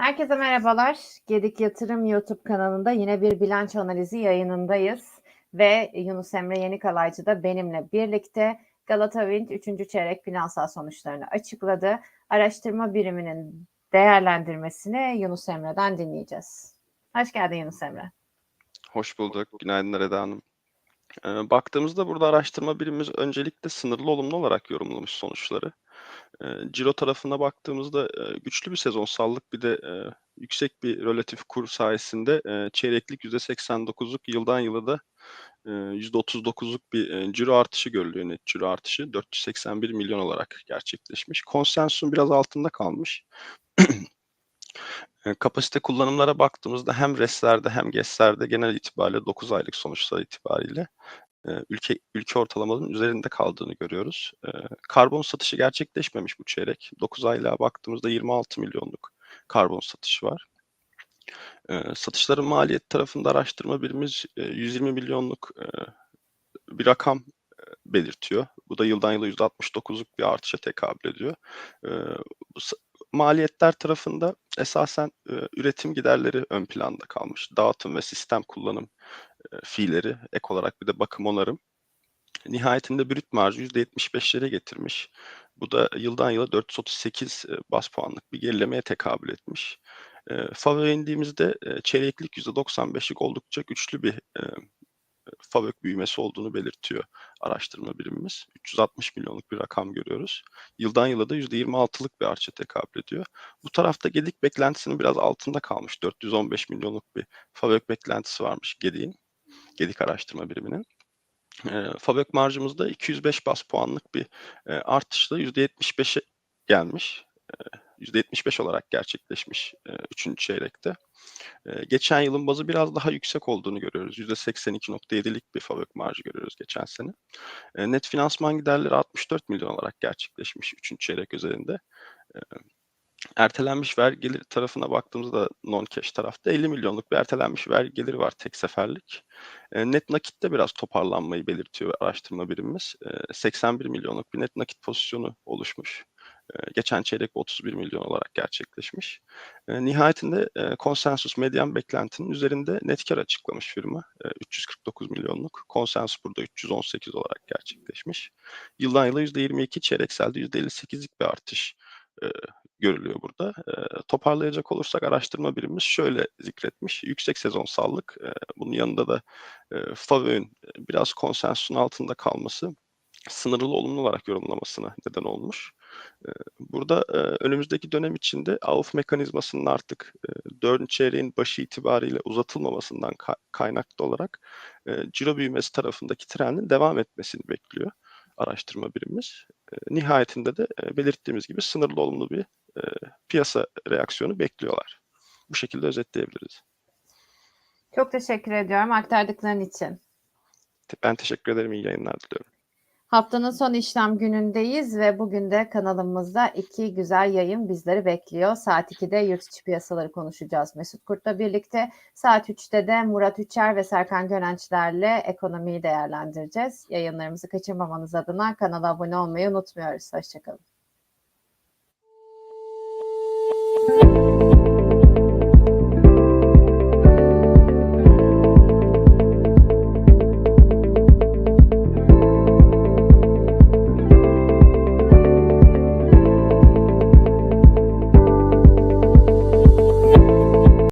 Herkese merhabalar. Gedik Yatırım YouTube kanalında yine bir bilanço analizi yayınındayız. Ve Yunus Emre Yenikalaycı da benimle birlikte Galata Wind 3. çeyrek finansal sonuçlarını açıkladı. Araştırma biriminin değerlendirmesini Yunus Emre'den dinleyeceğiz. Hoş geldin Yunus Emre. Hoş bulduk. Günaydın Reda Hanım. Ee, baktığımızda burada araştırma birimimiz öncelikle sınırlı olumlu olarak yorumlamış sonuçları. Ciro tarafına baktığımızda güçlü bir sezonsallık bir de yüksek bir relatif kur sayesinde çeyreklik %89'luk yıldan yıla da e, %39'luk bir ciro artışı görülüyor net ciro artışı 481 milyon olarak gerçekleşmiş. Konsensusun biraz altında kalmış. Kapasite kullanımlara baktığımızda hem RES'lerde hem GES'lerde genel itibariyle 9 aylık sonuçlar itibariyle ülke ülke ortalamanın üzerinde kaldığını görüyoruz. Karbon satışı gerçekleşmemiş bu çeyrek. 9 aylığa baktığımızda 26 milyonluk karbon satışı var. Satışların maliyet tarafında araştırma birimiz e, 120 milyonluk bir rakam belirtiyor. Bu da yıldan yıla %69'luk bir artışa tekabül ediyor. Maliyetler tarafında esasen üretim giderleri ön planda kalmış. Dağıtım ve sistem kullanım fiilleri, ek olarak bir de bakım onarım. Nihayetinde brüt marjı %75'lere getirmiş. Bu da yıldan yıla 438 e, bas puanlık bir gerilemeye tekabül etmiş. E, FAVÖ'ye indiğimizde e, çeyreklik %95'lik oldukça güçlü bir e, FAVÖK büyümesi olduğunu belirtiyor araştırma birimimiz. 360 milyonluk bir rakam görüyoruz. Yıldan yıla da %26'lık bir artışa tekabül ediyor. Bu tarafta Gedik beklentisinin biraz altında kalmış. 415 milyonluk bir FAVÖK beklentisi varmış Gedik'in. Gedik araştırma biriminin. E, FAVÖK marjımızda 205 bas puanlık bir e, artışla %75'e gelmiş. E, %75 olarak gerçekleşmiş e, 3. çeyrekte. E, geçen yılın bazı biraz daha yüksek olduğunu görüyoruz. %82.7'lik bir fabrik marjı görüyoruz geçen sene. E, net finansman giderleri 64 milyon olarak gerçekleşmiş 3. çeyrek üzerinde. E, ertelenmiş vergi geliri tarafına baktığımızda non-cash tarafta 50 milyonluk bir ertelenmiş vergi geliri var tek seferlik. E, net nakitte biraz toparlanmayı belirtiyor araştırma birimimiz. E, 81 milyonluk bir net nakit pozisyonu oluşmuş geçen çeyrek 31 milyon olarak gerçekleşmiş. nihayetinde konsensus medyan beklentinin üzerinde net kar açıklamış firma. 349 milyonluk. Konsensus burada 318 olarak gerçekleşmiş. Yıldan yıla %22 çeyrekselde %58'lik bir artış görülüyor burada. toparlayacak olursak araştırma birimimiz şöyle zikretmiş. Yüksek sezonsallık, bunun yanında da e, FAVÖ'nün biraz konsensusun altında kalması sınırlı olumlu olarak yorumlamasına neden olmuş. Burada önümüzdeki dönem içinde AUF mekanizmasının artık dördüncü çeyreğin başı itibariyle uzatılmamasından kaynaklı olarak ciro büyümesi tarafındaki trendin devam etmesini bekliyor araştırma birimimiz. Nihayetinde de belirttiğimiz gibi sınırlı olumlu bir piyasa reaksiyonu bekliyorlar. Bu şekilde özetleyebiliriz. Çok teşekkür ediyorum aktardıkların için. Ben teşekkür ederim. İyi yayınlar diliyorum. Haftanın son işlem günündeyiz ve bugün de kanalımızda iki güzel yayın bizleri bekliyor. Saat 2'de yurt içi piyasaları konuşacağız Mesut Kurt'la birlikte. Saat 3'te de Murat Üçer ve Serkan Gönençlerle ekonomiyi değerlendireceğiz. Yayınlarımızı kaçırmamanız adına kanala abone olmayı unutmuyoruz. Hoşçakalın. Thank you.